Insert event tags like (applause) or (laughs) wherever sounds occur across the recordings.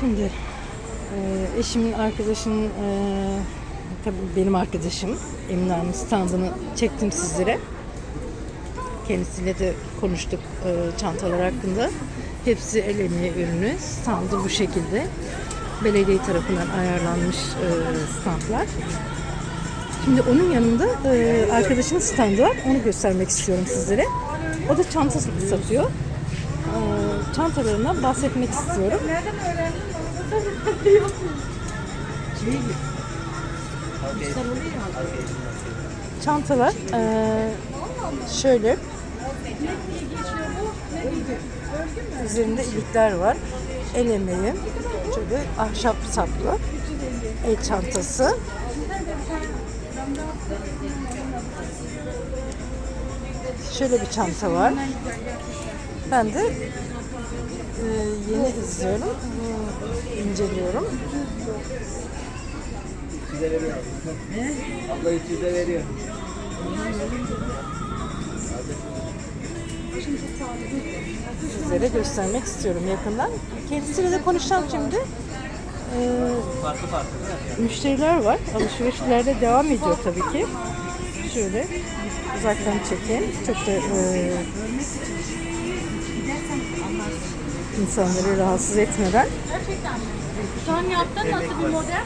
Şimdi e, eşimin arkadaşının e, tabii benim arkadaşım Emine standını çektim sizlere. Kendisiyle de konuştuk e, çantalar hakkında. Hepsi el emeği ürünü. Standı bu şekilde. Belediye tarafından ayarlanmış standlar. Şimdi onun yanında arkadaşının standı var. Onu göstermek istiyorum sizlere. O da çantasını satıyor. E, çantalarından bahsetmek istiyorum. Çantalar e, şöyle üzerinde ilikler var. El emeği. Şöyle ahşap saplı. El çantası. Şöyle bir çanta var. Ben de e, yeni izliyorum. e, inceliyorum. Size veriyor. Abla 300 de veriyor. Sizlere göstermek istiyorum yakından. Kendisiyle de konuşacağım şimdi. E, Farklı müşteriler var. Alışverişler de devam ediyor tabii ki. Şöyle uzaktan çekeyim. Çok da e, insanları rahatsız etmeden Son yaptın nasıl bir model?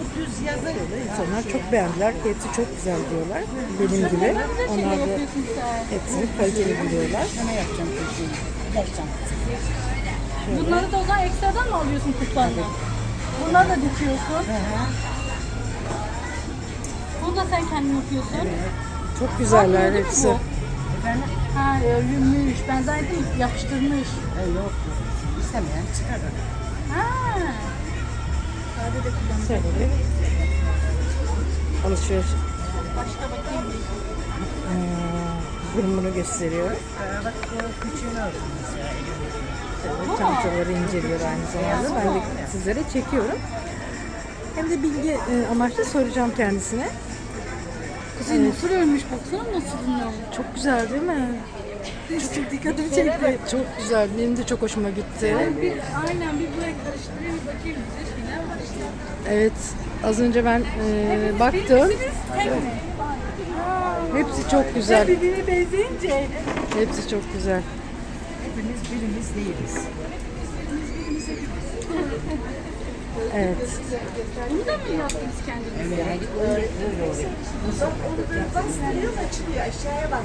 O düz yazı. insanlar çok beğendiler. Hepsi çok güzel diyorlar. Benim gibi. Onlar da hepsini kaliteli buluyorlar. Bunları da o zaman ekstradan mı alıyorsun kutularına? Bunları da dikiyorsun. Bunu da sen kendin yapıyorsun. Çok güzeller Değil mi hepsi. bu? Ha örülmüş. Ben zannettim yapıştırmış. Yok. İstemeyen çıkarır. Ha. Sade de kullanmış. Şöyle alışveriş Başka bakayım. eee, durumunu gösteriyor. Bak o küçüğünü. Şöyle çantaları inceliyor aynı zamanda. Ben de sizlere çekiyorum. Hem de bilgi e, amaçlı soracağım kendisine. Kızım nasıl ölmüş baksana nasıl bunlar. Çok güzel değil mi? Çok dikkatimi çekti. Çok güzel. Benim de çok hoşuma gitti. Bir, aynen bir buraya karıştırayım bakayım. Güzel şeyler var işte. Evet. Az önce ben e, baktım. Hepsi çok güzel. Birbirine benzeyince. Hepsi çok güzel. Hepimiz birimiz değiliz. Evet. Bunu da mı yaptınız kendiniz? Yani öyle, öyle oluyor.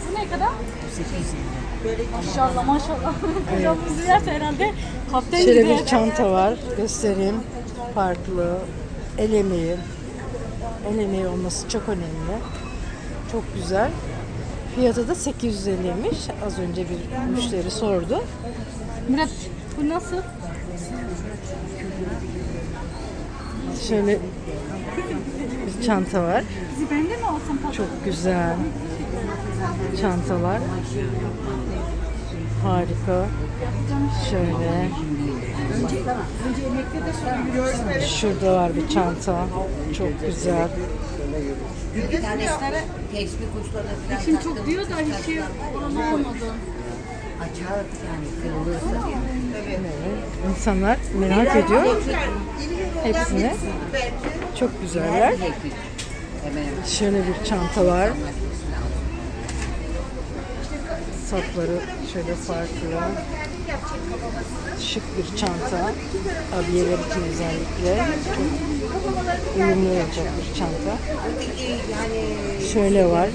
Bu ne kadar? 800 Maşallah (laughs) maşallah. Hocam bizi yerse herhalde kapten Şöyle gibi. bir çanta var. Göstereyim. Farklı. El emeği. El emeği olması çok önemli. Çok güzel. Fiyatı da 850'ymiş. Az önce bir müşteri sordu. Murat bu nasıl? Şöyle bir çanta var. Çok güzel. Çantalar. Harika. Şöyle. Şurada var bir çanta. Çok güzel. Bir tanesine tesbih kuşlarına falan Şimdi çok diyor da hiç şey olmadı. açar yani kırılırsa. İnsanlar merak ediyor. Hepsini. Çok güzeller. Şöyle bir çanta var. Sapları şöyle farklı. Şık bir çanta. Abiyeler için özellikle. Uyumlu olacak bir çanta. Şöyle var.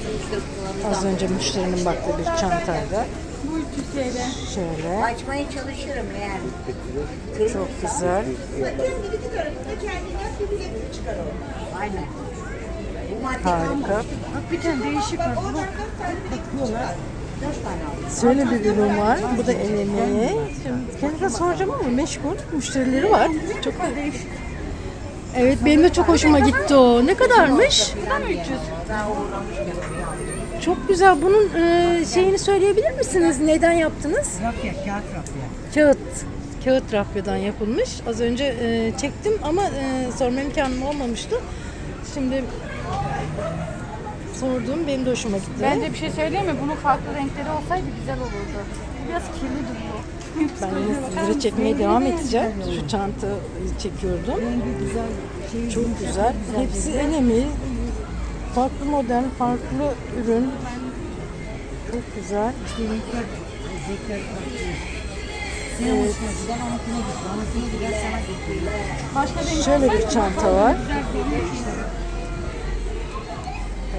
Az önce müşterinin baktığı bir çantaydı. Bu 300 TL. Şöyle. açmaya çalışırım yani. Çok güzel. Aynen. Bu madde Harika. Bir tane değişik var. Bu bakıyorlar. Şöyle bir ürün var. Bu da el emeği. Şimdi kendisine soracağım ama meşgul. Müşterileri var. Çok da değişik. Evet benim de çok hoşuma gitti o. Ne kadarmış? da mı 300? Çok güzel. Bunun e, şeyini söyleyebilir misiniz? Neden yaptınız? Rafya, kağıt rafya. Kağıt. Kağıt rafyadan yapılmış. Az önce e, çektim ama e, sorma imkanım olmamıştı. Şimdi sorduğum benim de hoşuma gitti. Bence bir şey söyleyeyim mi? Bunun farklı renkleri olsaydı güzel olurdu. Biraz kirli duruyor. Ben yine sizlere çekmeye devam edeceğim. Şu çantayı çekiyordum. Çok güzel. Hepsi el emeği. Farklı model, farklı ürün. Çok güzel. Evet. Başka renk Şöyle bir çanta var.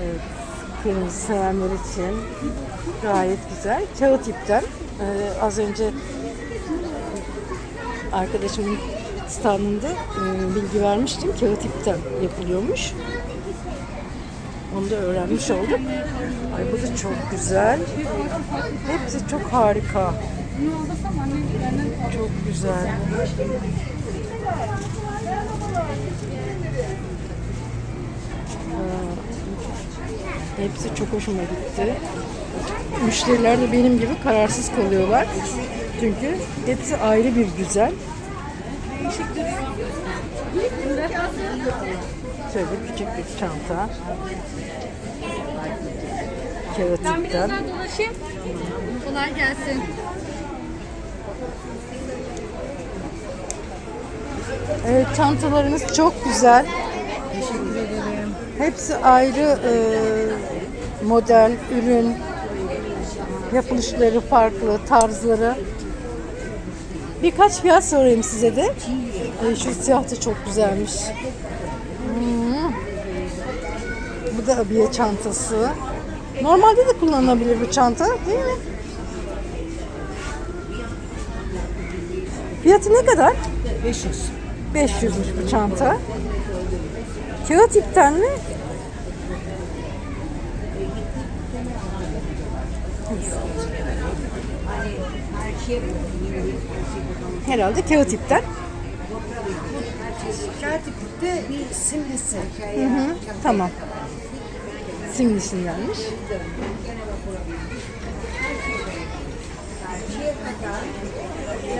Evet, kırmızı sevenler için gayet güzel. Kağıt ipten. Ee, az önce arkadaşımın standında e, bilgi vermiştim. Kağıt ipten yapılıyormuş. Onu da öğrenmiş olduk. Ay bu da çok güzel. Hepsi çok harika. Çok güzel. Ee, Hepsi çok hoşuma gitti. Müşteriler de benim gibi kararsız kalıyorlar. Çünkü hepsi ayrı bir güzel. Şöyle küçük bir çanta. Kağıt Ben biraz daha dolaşayım. Kolay gelsin. Evet, çantalarınız çok güzel. Teşekkür ederim. Hepsi ayrı e, model, ürün, yapılışları farklı, tarzları. Birkaç fiyat sorayım size de. Ay, şu siyah da çok güzelmiş. Hmm. Bu da abiye çantası. Normalde de kullanılabilir bu çanta değil mi? Fiyatı ne kadar? 500. 500'müş bu çanta. Kağıt ipten mi? Herhalde kağıt ipten. Katiplikte bir simlisi. Hı hı, tamam. Simlisindenmiş.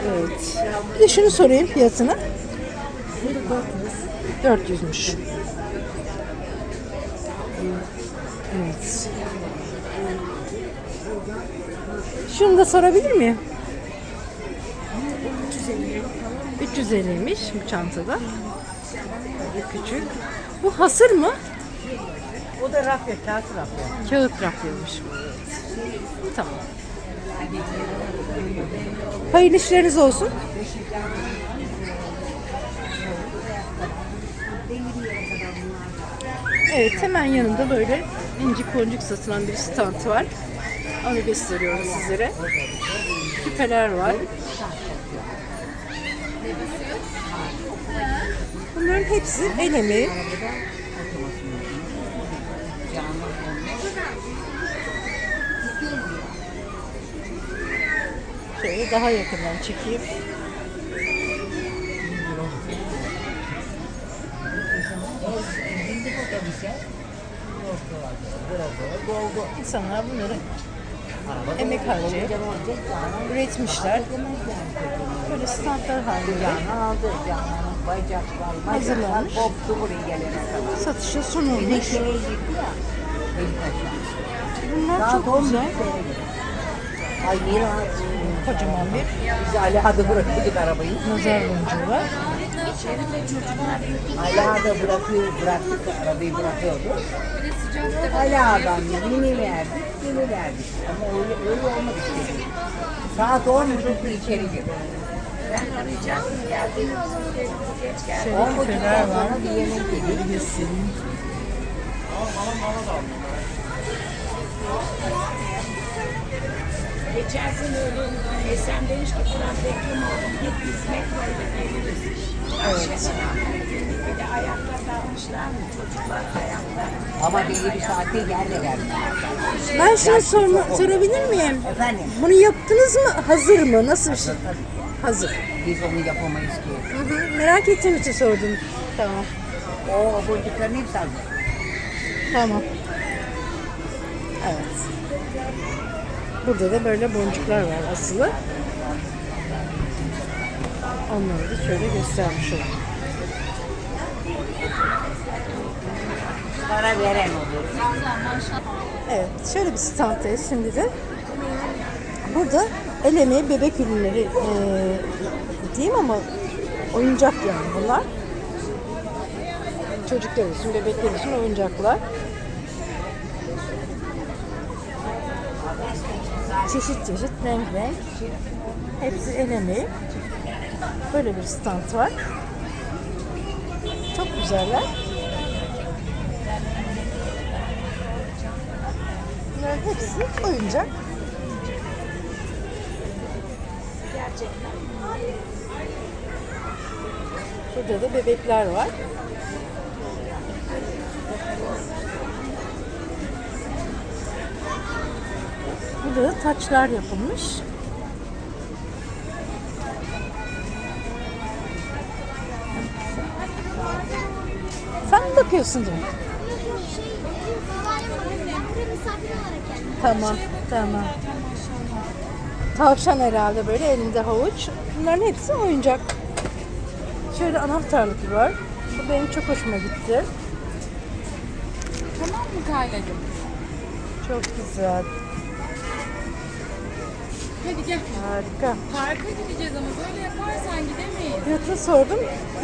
Evet. Bir de şunu sorayım fiyatını. 400'müş. Evet. Şunu da sorabilir miyim? 350'ymiş bu çantada. Küçük. Bu hasır mı? O da rafya, kağıt rafya. Kağıt. Evet. Tamam. Hayırlı işleriniz olsun. Evet hemen yanında böyle incik boncuk satılan bir stand var. Onu gösteriyorum sizlere. Küpeler var. Bunların hepsi el emeği. Şöyle daha yakından çekeyim. İnsanlar bunları emek harcayıp üretmişler. Böyle standlar halinde Hazırlanmış. satışa sunulmuş. Bunlar çok 11 güzel. Ay Miraç. Kocaman bir Biz Ala'da bırakıyorduk arabayı. nazar boncuğu var. Ala'da bırakıyor, bıraktık arabayı bırakıyordu. Ala'dan yeni verdik, yeni verdik. Ama öyle, öyle olmak istedi. Saat 10 buçukta içeri girdi. Şöyle 10 küpeler buçuktan var. sonra bir yemek yedik. Geçen sene öyle Esen demiş ki Kur'an bekliyorum oğlum git hizmet da geliriz. Evet. Bir de ayakta kalmışlar mı çocuklar ayakta. Ama belli bir saatte yerle verdik. Ben şunu sorma, sorabilir miyim? Efendim, Bunu yaptınız mı? Hazır mı? Nasıl bir şey? Hazır. biz onu yapamayız ki. Hı hı. Merak ettiğim için sordum. Tamam. O boncukların hepsi hazır. Tamam. Evet. Burada da böyle boncuklar var asılı. Onları da şöyle göstermiş olayım. Para veren olur. Evet, şöyle bir standdayız şimdi de. Burada el emeği bebek ürünleri e, diyeyim ama oyuncak yani bunlar. Çocuklar için, bebekler için oyuncaklar. Çeşit çeşit, renk renk. Hepsi el. Böyle bir stand var. Çok güzeller. Bunların hepsi oyuncak. Burada da bebekler var. Burada da taçlar yapılmış. Sen mi bakıyorsun canım? Tamam, tamam. Tavşan herhalde böyle elinde havuç. Bunların hepsi oyuncak. Şöyle anahtarlık var. Bu benim çok hoşuma gitti. Tamam mı Kaylacığım? Çok güzel. Hadi gel. Harika. Parka gideceğiz ama böyle yaparsan gidemeyiz. Fiyatını sordum.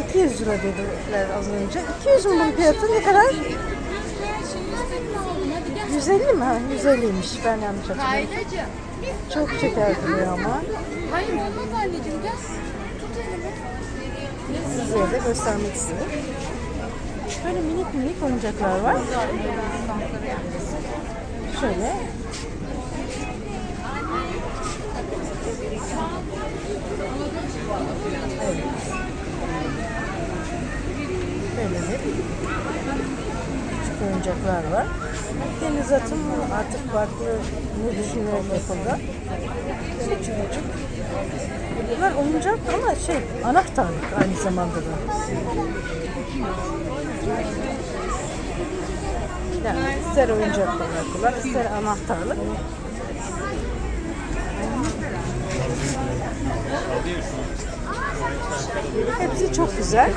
200 lira dediler az önce. 200 mü bunun fiyatı ne kadar? Her şeyi üstüne aldım. Hadi gel. 150 mi? Ha, 150'ymiş. Ben yanlış hatırladım. Kaylacığım. Çok şeker duruyor ama. Hayır olmaz anneciğim gel. Tut elimi. Size de göstermek istedim. Böyle minik minik oyuncaklar var. Şöyle. Oyuncaklar var. Deniz atım artık farklı ne düşünüyorum yapıldı. Küçük küçük. Bunlar oyuncak ama şey anahtarlık aynı zamanda da. Yani ister oyuncak bırakırlar, ister anahtarlık. Hepsi çok güzel.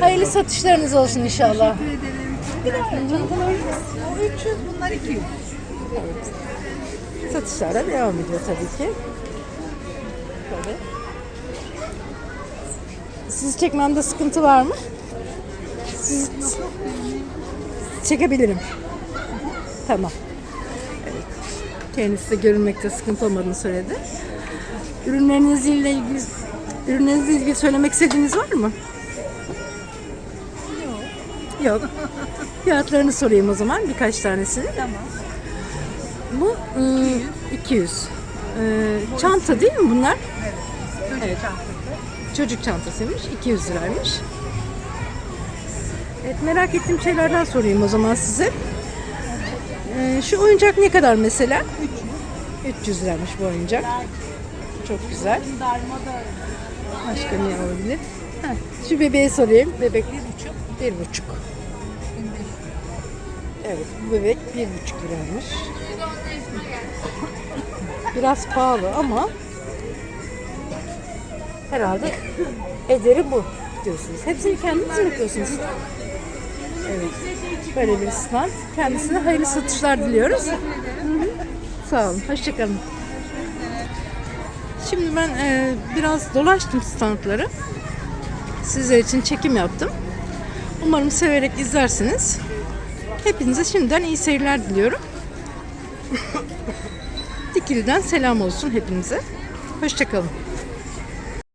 Hayırlı satışlarınız olsun inşallah. O 300 bunlar 200. Satışlar da devam ediyor tabii ki. Böyle. Sizi çekmemde sıkıntı var mı? Siz çekebilirim. Tamam. Evet. Kendisi de görünmekte sıkıntı olmadığını söyledi. Ürünlerinizle ilgili ürünlerinizle ilgili söylemek istediğiniz var mı? Yok. Yok. (laughs) Fiyatlarını sorayım o zaman birkaç tanesini. Tamam. Bu ıı, 200. Ee, çanta değil mi bunlar? Evet. Çocuk çantasıymış. 200 liraymış. Evet merak ettiğim şeylerden sorayım o zaman size. Ee, şu oyuncak ne kadar mesela? 300. 300 liraymış bu oyuncak. Çok güzel. Başka ne olabilir? Heh, şu bebeğe sorayım. Bebek bir buçuk. Bir buçuk. Evet bu bebek bir buçuk liraymış. Biraz pahalı ama herhalde ederi bu diyorsunuz. Hepsini kendiniz mi yapıyorsunuz? Evet. Böyle bir stand. Kendisine hayırlı satışlar diliyoruz. Hı hı. Sağ olun. Hoşçakalın. Şimdi ben e, biraz dolaştım standları. Sizler için çekim yaptım. Umarım severek izlersiniz. Hepinize şimdiden iyi seyirler diliyorum. (laughs) Dikili'den selam olsun hepinize. Hoşçakalın.